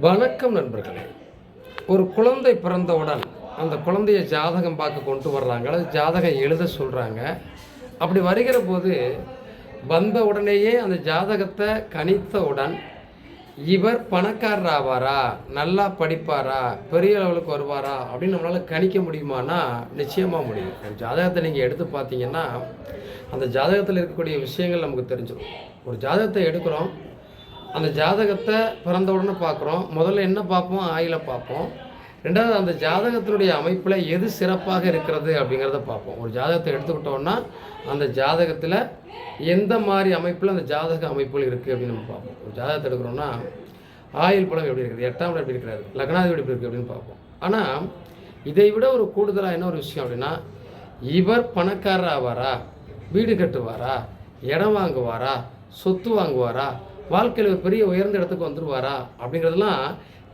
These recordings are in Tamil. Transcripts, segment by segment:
வணக்கம் நண்பர்களே. ஒரு குழந்தை பிறந்தவுடன் அந்த குழந்தைய ஜாதகம் பார்க்க கொண்டு வர்றாங்க. அல்லது ஜாதகம் எழுத சொல்கிறாங்க அப்படி வருகிற போது வந்த உடனேயே அந்த ஜாதகத்தை கணித்தவுடன் இவர் பணக்காரர் ஆவாரா நல்லா படிப்பாரா? பெரிய லெவலுக்கு வருவாரா? அப்படின்னு நம்மளால் கணிக்க முடியுமானா? நிச்சயமாக முடியும். அந்த ஜாதகத்தை நீங்கள் எடுத்து பார்த்தீங்கன்னா அந்த ஜாதகத்தில் இருக்கக்கூடிய விஷயங்கள் நமக்கு தெரிஞ்சிடும் ஒரு ஜாதகத்தை எடுக்கிறோம். அந்த ஜாதகத்தை பிறந்த உடனே பார்க்குறோம். முதல்ல என்ன பார்ப்போம்? ஆயில பார்ப்போம். ரெண்டாவது அந்த ஜாதகத்தினுடைய அமைப்பில் எது சிறப்பாக இருக்கிறது அப்படிங்கிறத பார்ப்போம். ஒரு ஜாதகத்தை எடுத்துக்கிட்டோம்னா அந்த ஜாதகத்தில் எந்த மாதிரி அமைப்பில் அந்த ஜாதக அமைப்புகள் இருக்குது அப்படின்னு நம்ம பார்ப்போம். ஒரு ஜாதகத்தை எடுக்கிறோம்னா ஆயுள் பழம் எப்படி இருக்குது? எட்டாம் இடம் எப்படி இருக்கிறாரு லக்னாதிபதி எப்படி இருக்குது அப்படின்னு பார்ப்போம். ஆனால் இதை விட ஒரு கூடுதலாக என்ன ஒரு விஷயம் அப்படின்னா இவர் பணக்காரர் ஆவாரா? வீடு கட்டுவாரா? இடம் வாங்குவாரா? சொத்து வாங்குவாரா? வாழ்க்கையில் ஒரு பெரிய உயர்ந்த இடத்துக்கு வந்துடுவாரா அப்படிங்கிறதெல்லாம்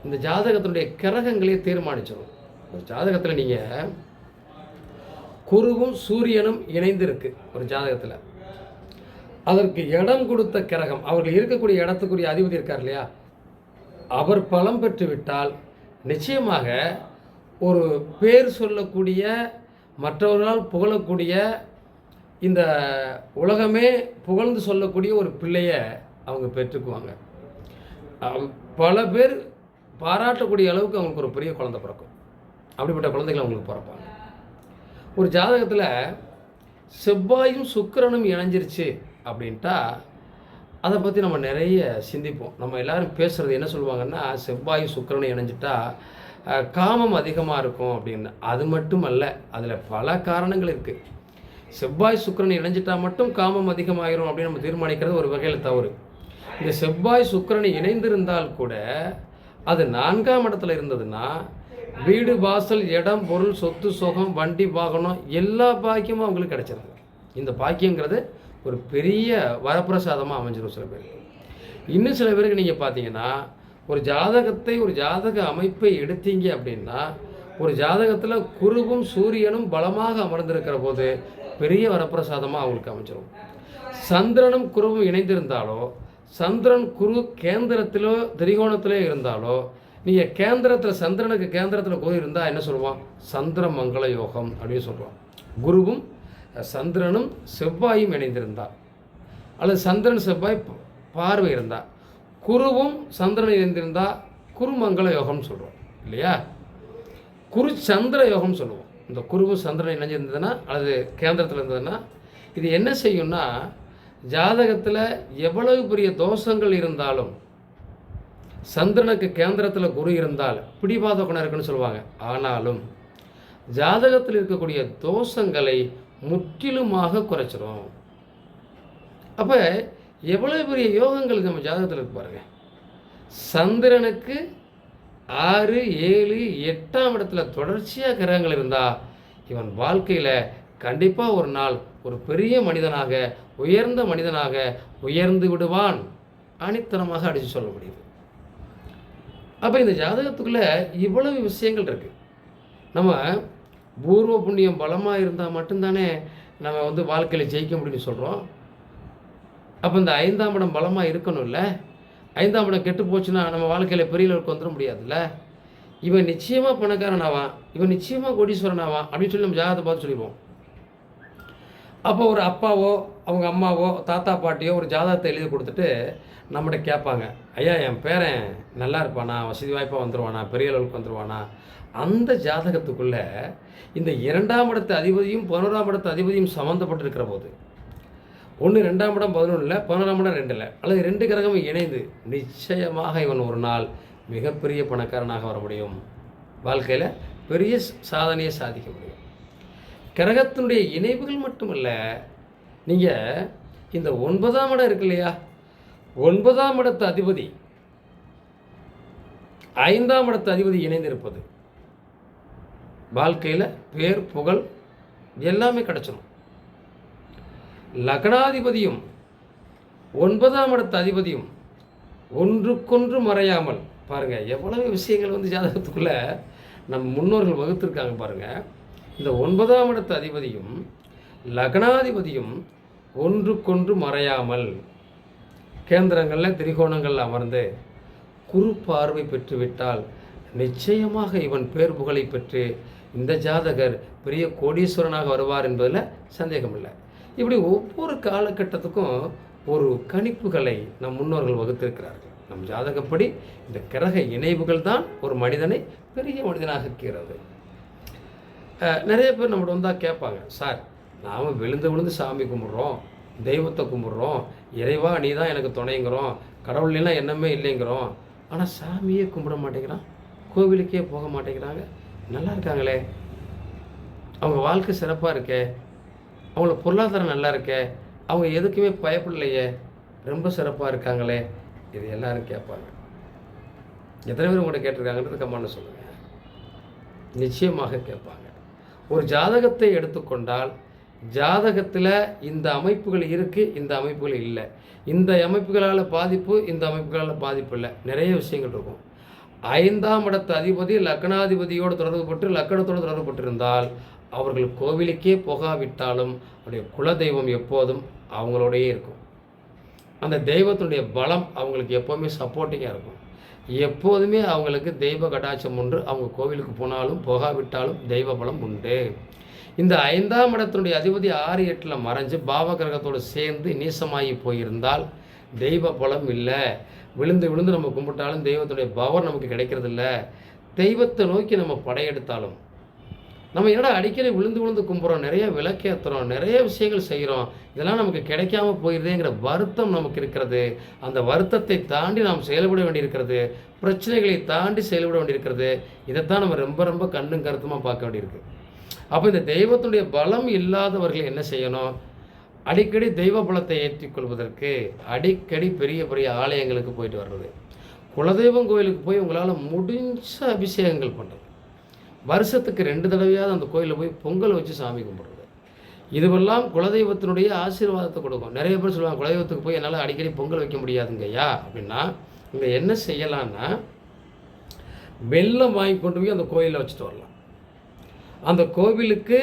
இந்த ஜாதகத்தினுடைய கிரகங்களே தீர்மானிச்சிடும் ஒரு ஜாதகத்தில் நீங்கள் குருவும் சூரியனும் இணைந்து இருக்கு ஒரு ஜாதகத்தில். அதற்கு இடம் கொடுத்த கிரகம் அவர்கள் இருக்கக்கூடிய இடத்துக்குரிய அதிபதி இருக்கார் இல்லையா? அவர் பலம் பெற்று விட்டால் நிச்சயமாக ஒரு பேர் சொல்லக்கூடிய மற்றவர்களால் புகழக்கூடிய இந்த உலகமே புகழ்ந்து சொல்லக்கூடிய ஒரு பிள்ளையை அவங்க பெற்றுக்குவாங்க. பல பேர் பாராட்டக்கூடிய அளவுக்கு அவங்களுக்கு ஒரு பெரிய குழந்தை பிறக்கும். அப்படிப்பட்ட குழந்தைகள் அவங்களுக்கு பிறப்பாங்க. ஒரு ஜாதகத்தில் செவ்வாயும் சுக்கரனும் இணைஞ்சிருச்சு அப்படின்ட்டா அதை பற்றி நம்ம நிறைய சிந்திப்போம். நம்ம எல்லாரும் பேசுகிறது என்ன சொல்லுவாங்கன்னா செவ்வாயும் சுக்கரனும் இணைஞ்சிட்டா காமம் அதிகமாக இருக்கும் அப்படின்னு. அது மட்டுமல்ல அதில் பல காரணங்கள் இருக்குது செவ்வாய் சுக்கரன் இணைஞ்சிட்டா மட்டும் காமம் அதிகமாகிரும் அப்படின்னு நம்ம தீர்மானிக்கிறது ஒரு வகையில் தவறு. இந்த செவ்வாய் சுக்கிரன் இணைந்திருந்தால் கூட அது நான்காம் இடத்துல இருந்ததுன்னா வீடு வாசல் இடம் பொருள் சொத்து சுகம் வண்டி வாகனம் எல்லா பாக்கியமும் அவங்களுக்கு கிடைச்சிருது. இந்த பாக்கியங்கிறது ஒரு பெரிய வரப்பிரசாதமாக அமைஞ்சிடும் சில பேருக்கு. இன்னும் சில பேருக்கு நீங்கள் பார்த்தீங்கன்னா ஒரு ஜாதகத்தை ஒரு ஜாதக அமைப்பை எடுத்தீங்க அப்படின்னா ஒரு ஜாதகத்தில் குருவும் சூரியனும் பலமாக அமர்ந்திருக்கிற போது பெரிய வரப்பிரசாதமாக அவங்களுக்கு அமைஞ்சிடும் சந்திரனும் குருவும் இணைந்திருந்தாலோ சந்திரன் குரு கேந்திரத்திலோ திரிகோணத்திலோ இருந்தாலோ நீங்கள் கேந்திரத்தில் சந்திரனுக்கு கேந்திரத்தில் குரு இருந்தால் என்ன சொல்லுவான்? சந்திர மங்கள யோகம் அப்படின்னு சொல்லுவான். குருவும் சந்திரனும் செவ்வாயும் இணைந்திருந்தார் அல்லது சந்திரன் செவ்வாய் பார்வை இருந்தால் குருவும் சந்திரன் இணைந்திருந்தா குருமங்கள யோகம்னு சொல்கிறோம் இல்லையா? குரு சந்திர யோகம்னு சொல்லுவோம். இந்த குருவும் சந்திரன் இணைஞ்சிருந்ததுன்னா அல்லது கேந்திரத்தில் இருந்ததுன்னா இது என்ன செய்யும்னா ஜாதகத்தில் எவ்வளவு பெரிய தோஷங்கள் இருந்தாலும் சந்திரனுக்கு கேந்திரத்தில் குரு இருந்தால் பிடிவாத குணம் இருக்குன்னு சொல்லுவாங்க. ஆனாலும் ஜாதகத்தில் இருக்கக்கூடிய தோஷங்களை முற்றிலுமாக குறைச்சிரும். அப்போ எவ்வளவு பெரிய யோகங்கள் நம்ம ஜாதகத்தில் இருக்கு பாருங்க. சந்திரனுக்கு ஆறு ஏழு எட்டாம் இடத்துல தொடர்ச்சியாக கிரகங்கள் இருந்தால் இவன் வாழ்க்கையில் கண்டிப்பாக ஒரு நாள் ஒரு பெரிய மனிதனாக உயர்ந்த மனிதனாக உயர்ந்து விடுவான். ஆணித்தனமாக அடித்து சொல்ல முடியுது. அப்போ இந்த ஜாதகத்துக்குள்ளே இவ்வளவு விஷயங்கள் இருக்குது நம்ம பூர்வ புண்ணியம் பலமாக இருந்தால் மட்டும்தானே நம்ம வந்து வாழ்க்கையில் ஜெயிக்க முடியும்னு சொல்கிறோம் அப்போ இந்த ஐந்தாம் இடம் பலமாக இருக்கணும்ல? ஐந்தாம் இடம் கெட்டு போச்சுன்னா நம்ம வாழ்க்கையில் பெரிய அளவுக்கு வந்துட முடியாதுல்ல? இவன் நிச்சயமாக பணக்காரன் ஆவான். இவன் நிச்சயமாக கோடீஸ்வரன் ஆவான் அப்படின்னு சொல்லி நம்ம ஜாதகத்தை பார்த்து சொல்லிடுவோம். அப்போ ஒரு அப்பாவோ அவங்க அம்மாவோ தாத்தா பாட்டியோ ஒரு ஜாதகத்தை எழுதி கொடுத்துட்டு நம்மகிட்ட கேட்பாங்க. ஐயா என் பேரன் நல்லா இருப்பானா? வசதி வாய்ப்பாக வந்துடுவானா பெரிய அளவுக்கு வந்துடுவானா அந்த ஜாதகத்துக்குள்ளே இந்த இரண்டாம் இடத்து அதிபதியும் பதினோராம் இடத்து அதிபதியும் சம்மந்தப்பட்டிருக்கிற போது ஒன்று ரெண்டாம் இடம் பதினொன்றில் பதினோராம் இடம் ரெண்டில் அல்லது ரெண்டு கிரகமும் இணைந்து நிச்சயமாக இவன் ஒரு நாள் மிகப்பெரிய பணக்காரனாக வர முடியும். வாழ்க்கையில் பெரிய சாதனையை சாதிக்க முடியும். கிரகத்தினுடைய இணைவுகள் மட்டுமல்ல நீங்கள் இந்த ஒன்பதாம் இடம் இருக்கு இல்லையா? ஒன்பதாம் இடத்து அதிபதி ஐந்தாம் இடத்து அதிபதி இணைந்திருப்பது. வாழ்க்கையில் பேர் புகழ் எல்லாமே கிடச்சிடும் லக்னாதிபதியும் ஒன்பதாம் இடத்து அதிபதியும் ஒன்றுக்கொன்று மறையாமல் பாருங்கள் எவ்வளவு விஷயங்கள் வந்து ஜாதகத்துக்குள்ளே நம் முன்னோர்கள் வகுத்திருக்காங்க பாருங்கள் இந்த ஒன்பதாம் இடத்து அதிபதியும் லக்னாதிபதியும் ஒன்றுக்கொன்று மறையாமல் கேந்திரங்களில் திரிகோணங்கள் அமர்ந்து குறு பார்வை பெற்றுவிட்டால் நிச்சயமாக இவன் பேர் புகழை பெற்று இந்த ஜாதகர் பெரிய கோடீஸ்வரனாக வருவார் என்பதில் சந்தேகமில்லை. இப்படி ஒவ்வொரு காலகட்டத்துக்கும் ஒரு கணிப்புகளை நம் முன்னோர்கள் வகுத்திருக்கிறார்கள். நம் ஜாதகப்படி இந்த கிரக இணைவுகள் தான் ஒரு மனிதனை பெரிய மனிதனாக இருக்கிறது நிறைய பேர் நம்மகிட்ட வந்தால் கேட்பாங்க சார் நாம் விழுந்து விழுந்து சாமி கும்பிட்றோம் தெய்வத்தை கும்பிட்றோம் இறைவா நீ தான் எனக்கு துணைங்கிறோம் கடவுள்லாம் என்னமே இல்லைங்கிறோம். ஆனால் சாமியே கும்பிட மாட்டேங்கிறான் கோவிலுக்கே போக மாட்டேங்கிறாங்க. நல்லா இருக்காங்களே. அவங்க வாழ்க்கை சிறப்பாக இருக்கே. அவங்கள பொருளாதாரம் நல்லா இருக்கே. அவங்க எதுக்குமே பயப்படலையே. ரொம்ப சிறப்பாக இருக்காங்களே. இது எல்லாரும் கேட்பாங்க. எத்தனை பேர் உங்கள்கிட்ட கேட்டிருக்காங்கன்றது கம்மான்னு சொல்லுங்கள் நிச்சயமாக கேட்பாங்க. ஒரு ஜாதகத்தை எடுத்துக்கொண்டால் ஜாதகத்தில் இந்த அமைப்புகள் இருக்குது இந்த அமைப்புகள் இல்லை. இந்த அமைப்புகளால் பாதிப்பு இந்த அமைப்புகளால் பாதிப்பு இல்லை. நிறைய விஷயங்கள் இருக்கும். ஐந்தாம் இடத்து அதிபதி லக்னாதிபதியோடு தொடர்புபட்டு லக்கணத்தோடு தொடர்புபட்டிருந்தால் அவர்கள் கோவிலுக்கே போகாவிட்டாலும் அவருடைய குலதெய்வம் எப்போதும் அவங்களோடயே இருக்கும். அந்த தெய்வத்தினுடைய பலம் அவங்களுக்கு எப்போவுமே சப்போர்ட்டிங்காக இருக்கும். எப்போதுமே அவங்களுக்கு தெய்வ கடாட்சம் உண்டு. அவங்க கோவிலுக்கு போனாலும் போகாவிட்டாலும் தெய்வ பலம் உண்டு. இந்த ஐந்தாம் இடத்தினுடைய அதிபதி ஆறு எட்டில் மறைஞ்சு பாவ கிரகத்தோடு சேர்ந்து நீசமாகி போயிருந்தால் தெய்வ பலம் இல்லை. விழுந்து விழுந்து நம்ம கும்பிட்டாலும் தெய்வத்துடைய பவர் நமக்கு கிடைக்கிறதில்ல. தெய்வத்தை நோக்கி நம்ம படையெடுத்தாலும் நம்ம என்னடா அடிக்கடி விழுந்து விழுந்து கும்புறோம் நிறைய விளக்கேற்றுறோம் நிறைய விஷயங்கள் செய்கிறோம் இதெல்லாம் நமக்கு கிடைக்காம போயிடுதேங்கிற வருத்தம் நமக்கு இருக்கிறது. அந்த வருத்தத்தை தாண்டி நாம் செயல்பட வேண்டியிருக்கிறது. பிரச்சனைகளை தாண்டி செயல்பட வேண்டியிருக்கிறது. இதைத்தான் நம்ம ரொம்ப ரொம்ப கண்ணும் கருத்துமாக பார்க்க வேண்டியிருக்கு. அப்போ இந்த தெய்வத்துடைய பலம் இல்லாதவர்கள் என்ன செய்யணும்? அடிக்கடி தெய்வ பலத்தை ஏற்றிக்கொள்வதற்கு அடிக்கடி பெரிய பெரிய ஆலயங்களுக்கு போயிட்டு வர்றது. குலதெய்வம் கோயிலுக்கு போய் உங்களால் முடிஞ்ச அபிஷேகங்கள் பண்ணுறது வருஷத்துக்கு ரெண்டு தடவையாவது அந்த கோயிலில் போய் பொங்கல் வச்சு சாமி கும்பிட்றது. இதுவெல்லாம் குலதெய்வத்தினுடைய ஆசீர்வாதத்தை கொடுக்கும். நிறைய பேர் சொல்லுவாங்க குலதெய்வத்துக்கு போய் என்னால் அடிக்கடி பொங்கல் வைக்க முடியாதுங்கய்யா அப்படின்னா இங்கே என்ன செய்யலான்னா வெள்ளம் வாங்கி கொண்டு போய் அந்த கோயிலில் வச்சுட்டு வரலாம். அந்த கோவிலுக்கு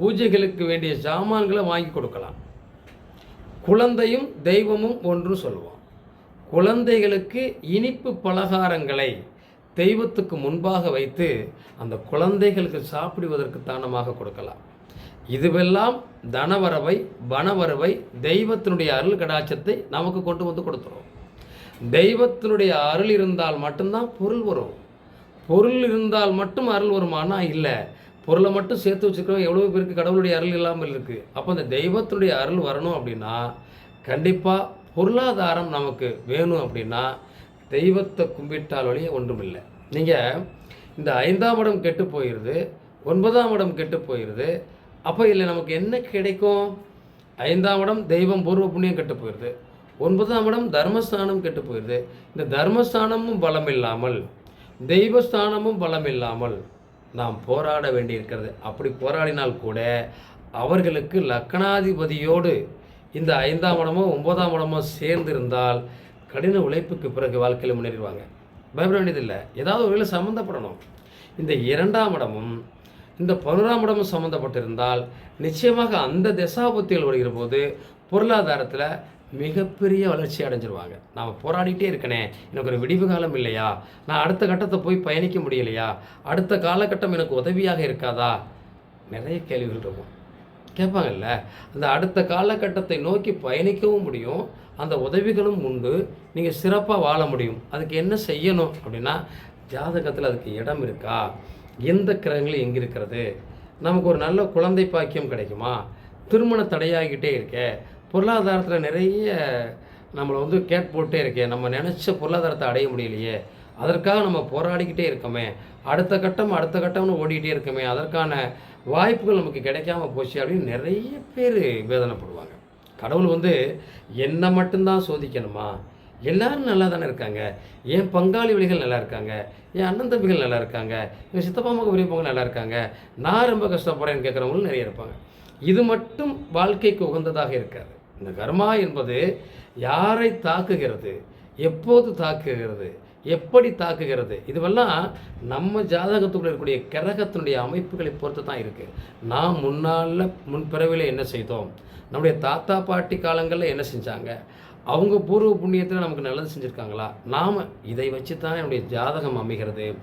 பூஜைகளுக்கு வேண்டிய சாமான்களை வாங்கி கொடுக்கலாம். குழந்தையும் தெய்வமும் ஒன்று சொல்லுவோம். குழந்தைகளுக்கு இனிப்பு பலகாரங்களை தெய்வத்துக்கு முன்பாக வைத்து அந்த குழந்தைகளுக்கு சாப்பிடுவதற்கு தானமாக கொடுக்கலாம். இதுவெல்லாம் தனவரவை பணவரவை தெய்வத்தினுடைய அருள் கடாட்சத்தை நமக்கு கொண்டு வந்து கொடுத்துரும். தெய்வத்தினுடைய அருள் இருந்தால் மட்டும்தான் பொருள் வரும். பொருள் இருந்தால் மட்டும் அருள் வருமானா இல்லை. பொருளை மட்டும் சேர்த்து வச்சுக்கிறோம் எவ்வளோ பேருக்கு கடவுளுடைய அருள் இல்லாமல் இருக்குது அப்போ அந்த தெய்வத்தினுடைய அருள் வரணும் அப்படின்னா கண்டிப்பாக பொருளாதாரம் நமக்கு வேணும் அப்படின்னா தெய்வத்தை கும்பிட்டால் வழியே ஒன்றுமில்லை. நீங்கள் இந்த ஐந்தாம் இடம் கெட்டு போயிடுது ஒன்பதாம் இடம் கெட்டு போயிடுது அப்போ இல்லை நமக்கு என்ன கிடைக்கும்? ஐந்தாம் இடம் தெய்வம் பூர்வ புண்ணியம் கெட்டு போயிடுது ஒன்பதாம் இடம் தர்மஸ்தானம் கெட்டு போயிடுது இந்த தர்மஸ்தானமும் பலம் இல்லாமல் தெய்வஸ்தானமும் பலம் இல்லாமல் நாம் போராட வேண்டியிருக்கிறது. அப்படி போராடினால் கூட அவர்களுக்கு லக்கணாதிபதியோடு இந்த ஐந்தாம் இடமோ ஒன்பதாம் இடமோ சேர்ந்து இருந்தால் கடின உழைப்புக்கு பிறகு வாழ்க்கையில் முன்னேறிடுவாங்க. பயப்பட வேண்டியதில்லை. ஏதாவது ஒரு சம்மந்தப்படணும். இந்த இரண்டாம் இடமும் இந்த பதினோராம் இடமும் சம்மந்தப்பட்டிருந்தால் நிச்சயமாக அந்த தசாபத்திகள் வருகிற போது பொருளாதாரத்தில் மிகப்பெரிய வளர்ச்சி அடைஞ்சிருவாங்க. நாம் போராடிட்டே இருக்கனே எனக்கு ஒரு விடிவு காலம் இல்லையா? நான் அடுத்த கட்டத்தை போய் பயணிக்க முடியலையா? அடுத்த காலகட்டம் எனக்கு உதவியாக இருக்காதா? நிறைய கேள்விகள் இருக்கும். கேட்பாங்கல்ல? அந்த அடுத்த காலகட்டத்தை நோக்கி பயணிக்கவும் முடியும். அந்த உதவிகளும் உண்டு. நீங்கள் சிறப்பாக வாழ முடியும். அதுக்கு என்ன செய்யணும் அப்படின்னா ஜாதகத்தில் அதுக்கு இடம் இருக்கா? எந்த கிரகங்கள் எங்கே இருக்கிறது? நமக்கு ஒரு நல்ல குழந்தை பாக்கியம் கிடைக்குமா? திருமண தடையாகிட்டே இருக்கே. பொருளாதாரத்தில் நிறைய நம்மளை வந்து கேட் போட்டே இருக்கே. நம்ம நினச்ச பொருளாதாரத்தை அடைய முடியலையே. அதற்காக நம்ம போராடிக்கிட்டே இருக்கோமே. அடுத்த கட்டம் அடுத்த கட்டம்னு ஓடிக்கிட்டே இருக்கோமே. அதற்கான வாய்ப்புகள் நமக்கு கிடைக்காம போச்சு அப்படின்னு நிறைய பேர் வேதனைப்படுவாங்க. கடவுள் வந்து என்னை மட்டும்தான் சோதிக்கணுமா? எல்லாரும் நல்லா தானே இருக்காங்க. என் பங்காளி வழிகள் நல்லா இருக்காங்க. என் அண்ணன் தம்பிகள் நல்லா இருக்காங்க. என் சித்தப்பா மக பெரியப்பங்க நல்லா இருக்காங்க. நான் ரொம்ப கஷ்டப்படுறேன்னு கேட்குறவங்களும் நிறைய இருப்பாங்க. இது மட்டும் வாழ்க்கைக்கு உகந்ததாக இருக்காது. இந்த கர்மா என்பது யாரை தாக்குகிறது? எப்போது தாக்குகிறது? எப்படி தாக்குகிறது? இதுவெல்லாம் நம்ம ஜாதகத்துக்குள்ள இருக்கக்கூடிய கிரகத்தினுடைய அமைப்புகளை பொறுத்து தான் இருக்குது நாம் முன்னால் முன்பிறவில என்ன செய்தோம்? நம்முடைய தாத்தா பாட்டி காலங்களில் என்ன செஞ்சாங்க? அவங்க பூர்வ புண்ணியத்தில் நமக்கு நல்லது செஞ்சுருக்காங்களா? நாம் இதை வச்சு தான் என்னுடைய ஜாதகம் அமைகிறது.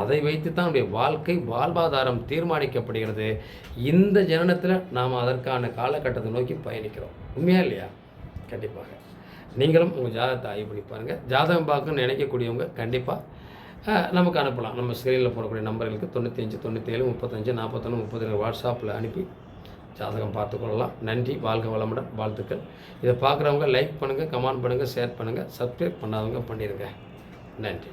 அதை வைத்து தான் என்னுடைய வாழ்க்கை வாழ்வாதாரம் தீர்மானிக்கப்படுகிறது. இந்த ஜனனத்தில் நாம் அதற்கான காலகட்டத்தை நோக்கி பயணிக்கிறோம். உண்மையா இல்லையா? கண்டிப்பாக. நீங்களும் உங்கள் ஜாதகத்தை ஆய்வு பண்ணி பாருங்கள் ஜாதகம் பார்க்கணும்னு நினைக்கக்கூடியவங்க கண்டிப்பாக நமக்கு அனுப்பலாம். நம்ம ஸ்க்ரீனில் போடக்கூடிய நம்பர்களுக்கு தொண்ணூற்றி அஞ்சு முப்பத்தஞ்சு நாற்பத்தொன்று முப்பது வாட்ஸ்அப்பில் அனுப்பி ஜாதகம் பார்த்துக்கொள்ளலாம் நன்றி வாழ்க வளமுடன் வாழ்த்துக்கள். இதை பார்க்குறவங்க லைக் பண்ணுங்கள் கமெண்ட் பண்ணுங்கள் ஷேர் பண்ணுங்கள் சப்ஸ்கிரைப் பண்ணாதவங்க பண்ணிடுங்க நன்றி.